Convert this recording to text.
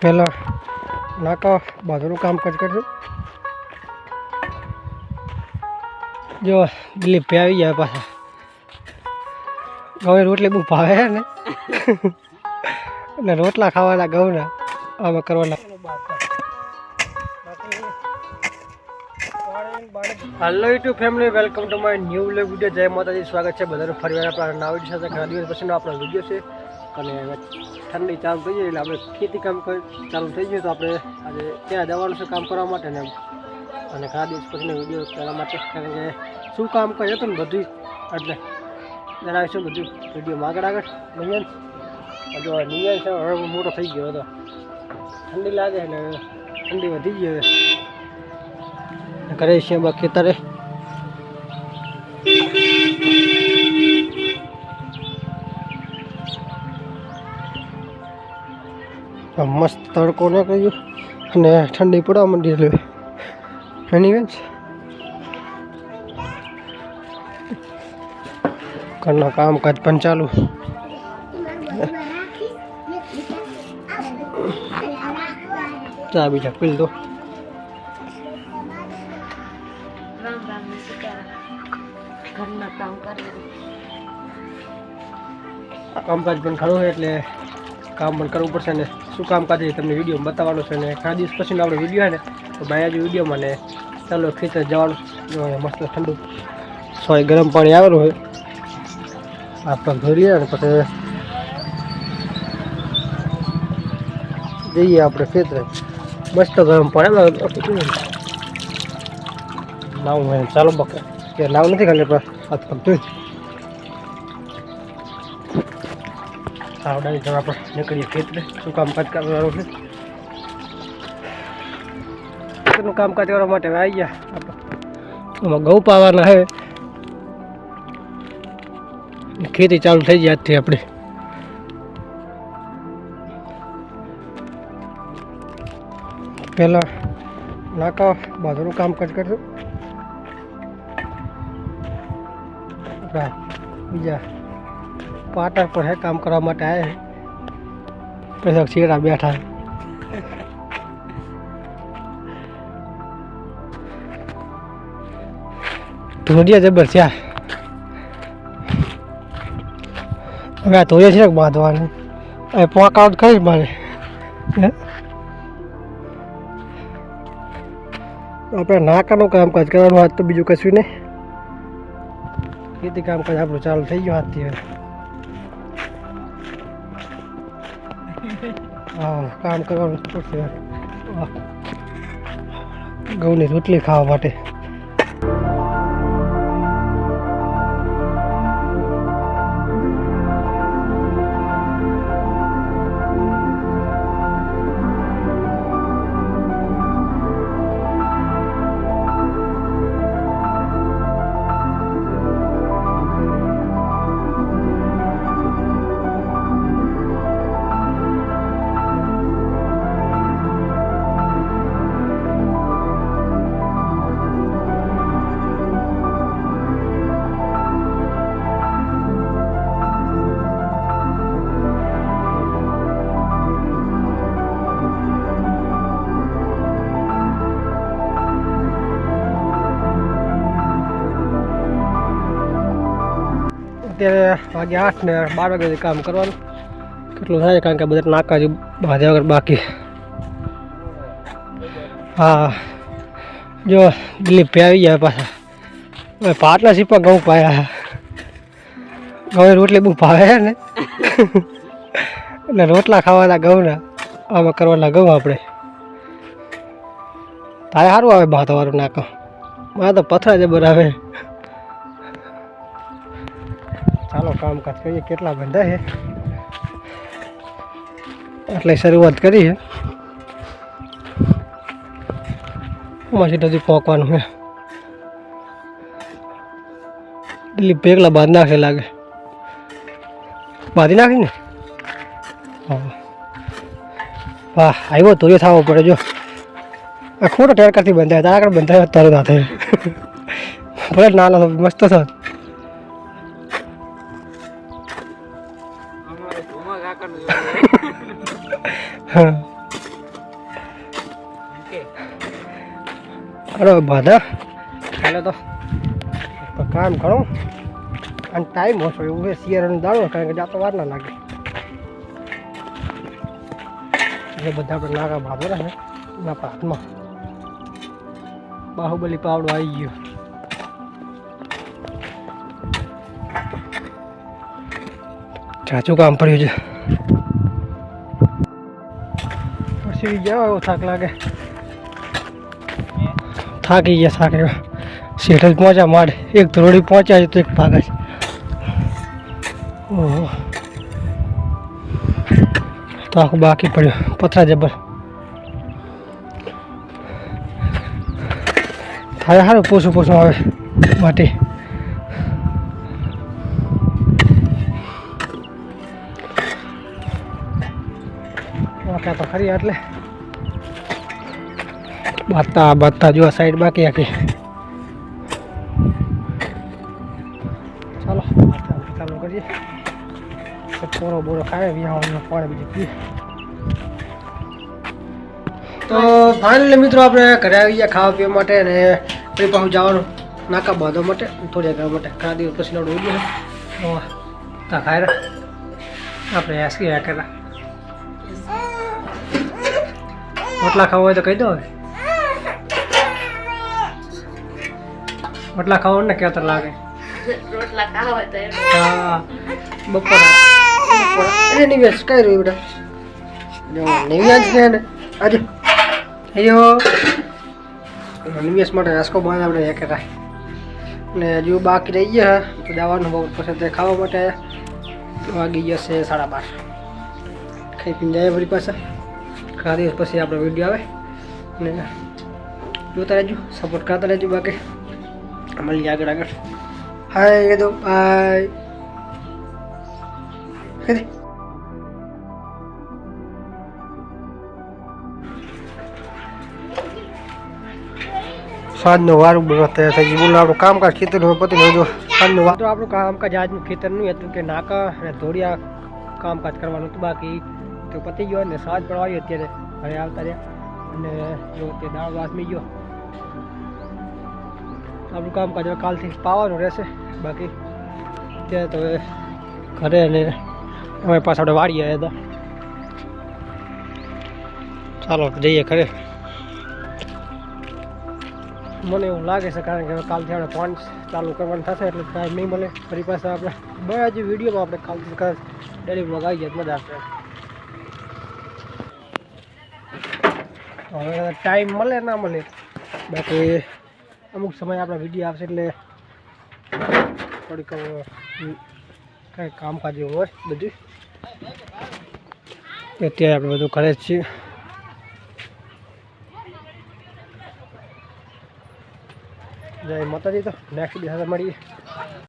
પહેલાં નાકા બાજુનું કામકાજ કરજો. જો દિલીપ ભાઈ આવી ગયા પાછા. ઘઉં રોટલી બહુ ભાવે ને? અને રોટલા ખાવાના ઘઉંના આમાં કરવાના. Hello YouTube family welcome to my new vlog video જય માતાજી, સ્વાગત છે. બધાનું ફરી વાર આપણા નવા વીડિયો સાથે ઘણા દિવસ પછીનો આપણો વીડિયો છે. અને હવે ઠંડી ચાલુ થઈ જાય એટલે આપણે ખેતી કામ ચાલુ થઈ ગયું તો આપણે આજે ત્યાં જવાનું છે કામ કરવા માટે ને અને ઘણા દિવસ પછીનો વીડિયો કરવા માટે, કારણ કે શું કામ કર્યું હતું ને બધું એટલે જણાવીશું બધું વિડીયોમાં આગળ આગળ. નિયન હજુ નિયન છે, હવે મોટો થઈ ગયો હતો. ઠંડી લાગે એટલે ઠંડી વધી ગઈ હવે. કરે છે બાકી મસ્ત તડકો ને કર્યો અને ઠંડી પડવા માંડી એટલે એની વેચ ઘરના કામકાજ પણ ચાલુ. ચા બીજા પી દો. કામકાજ પણ ખરું એટલે કામ પણ કરવું પડશે ને શું કામ કાજે તમને વીડિયો બતાવવાનું છે ને ઘણા દિવસ પછીનો આપણો વીડિયો છે ને, તો આજે વિડીયોમાં ને ચાલો ખેતર જવાનું. મસ્ત ઠંડુ સોય ગરમ પાણી આવેલું હોય. આપણે ધોઈ લઈએ ને પછી જઈએ આપણે ખેતરે. મસ્ત ગરમ પાણી હોય. ચાલો બકે. નાવ નથી ખાલી, પણ હાથ પગ ધોઈ આવડાની જવા આપણે નીકળીએ. ખેતરે શું કામકાજ કરવાનું છે? ખેતરનું કામકાજ કરવા માટે આવી ગયા આપણે. ઘઉં પાવાના છે. ખેતી ચાલુ થઈ જાય આજથી આપણે. પહેલાં નાકા બાજુનું કામકાજ આપણા બીજા પાટા પર હે કામ કરવા માટે આયા છે પછી શેરા બેઠા છે. ધોરિયા જબર છે આ. હવે આ ધોરિયા છે ને બાંધવાની એ પોકાઉટ કરીશ મારે હે? આપણે નાકાનું કામકાજ કરવાનું હાથ તો બીજું કશું નહીં ખેતી કામકાજ આપણું ચાલુ થઈ ગયું હાથથી હવે કામ કરવાનું પડશે. ઘઉંની રોટલી ખાવા માટે. અત્યારે વાગે આઠ ને બાર વાગે કામ કરવાનું. કેટલું થાય કારણ કે બધા નાકા જે બાંધ્યા વગર બાકી. હા. જો, દિલીપ ભાઈ આવી ગયા પાછા. હવે સીપા ઘઉં પાયા. ઘઉં રોટલી બહુ ભાવે છે ને. એટલે રોટલા ખાવાના ઘઉંના, આમાં કરવાના ઘઉં આપણે. તારે સારું આવે ભાતવાળું નાકો મારે તો પથરા જબર આવે ચાલો કામકાજ કરીએ. કેટલા બંધા છે? એટલે શરૂઆત કરી છે. એમાંથી હજી પહોંચવાનું છે. દિલીપ પેકલા બાંધ નાખે લાગે. બાંધી નાખી ને? હા. વાહ આવ્યો તો એ થવો પડે જો. આ ખોટો ટેરકાથી બંધાય તારા આગળ બંધાય તરત હાથે ભલે હતો, મસ્ત હતો અરે બાધા ચાલો તો. કામ કરો. અને ટાઈમ ઓછો એવું છે શિયાળાનો દાડો કારણ કે જાતો વાર ના લાગે. એટલે બધા પણ નાગા ભાદો ને એના હાથમાં બાહુબલી પાવડો આવી ગયો. ચાચું કામ પડ્યું છે. પછી ગયા એવો થાક લાગે થાકી ગયા થાકી ગયા શેઠ જ પહોંચ્યા માડ એક ધોરડી પહોંચ્યા છે તો એક ભાગે છે ઓહો તો આખું બાકી પડ્યું પથરા જબર થાય સારું પોસું પોસું આવે માટી ઓકે તો ખરી એટલે બાતા બાતા જો સાઈડ બાકી આખી. ચાલો ચાલુ કરીએ. પોરો બોરો ખાવે વિહાવાનું પાણી બીજું પીએ. તો ફાઇનલી મિત્રો આપણે ઘરે આવી ગયા ખાવા પીવા માટે અને ફરી પાછું જવાનું નાકા બાંધવા માટે, થોડી કરવા માટે. ઘણા દિવસ પછી નડું ઉડ્યું તો તા ખાય આપણે એસકી રાખેલા રોટલા ખાવા હોય તો કહી દો હવે. રોટલા ખાવા ને કેતર લાગે. રોટલા ખાવા તો હા. બપોર. અરે નિવેશ કઈ રહ્યું બેટા જો નિવેશ છે ને. આજે. અયો. નિવેશ માટે આસકો બાંધ આપણે એક હતા ને હજુ બાકી રહી ગયા તો જવાનું બહુ પછી તે ખાવા માટે વાગી જશે સાડા બાર. ખાઈ પીને જાય ફરી પાછા. ઘણા દિવસ પછી આપણો વીડિયો આવે. ને જોતા રહેજો સપોર્ટ કરતા રહેજો બાકી. મળીએ આગળ આગળ હાય કીધું બાય કીધી સાંજનો વારું બધો તૈયાર થઈ ગયું. બોલો આપણું કામકાજ ખેતરનું પતિ જો. સાંજનો વાર. તો આપણું કામકાજ આજનું ખેતરનું હતું કે નાકા અને ધોળિયા કામકાજ કરવાનું હતું. બાકી તો પતી ગયો અને સાંજ પણ આવી અત્યારે. ઘરે આવતા રહ્યા. અને જો તે દાળ વાસમી ગયો. આપણું કામકાજ હવે કાલથી પાવાનું રહેશે. બાકી અત્યારે તો ઘરે અને અમે પાછા આપણે વાળી આવ્યા હતા. ચાલો જઈએ ઘરે. મને એવું લાગે છે કારણ કે હવે કાલથી આપણે પાંચ ચાલુ કરવાનું થશે એટલે ટાઈમ નહીં મળે. ફરી પાછા આપણે બે હજી વિડીયોમાં આપણે કાલથી કદાચ ડેલી આવી જાય મજા આવશે હવે ટાઈમ મળે, ના મળે. બાકી અમુક સમય આપણા વીડિયો આવશે એટલે થોડીક કંઈ કામકાજ એવું હોય બધું. અત્યારે આપણે બધું કરે જ છીએ. જય માતાજી તો નેક્સ્ટ દિવસે મળીએ.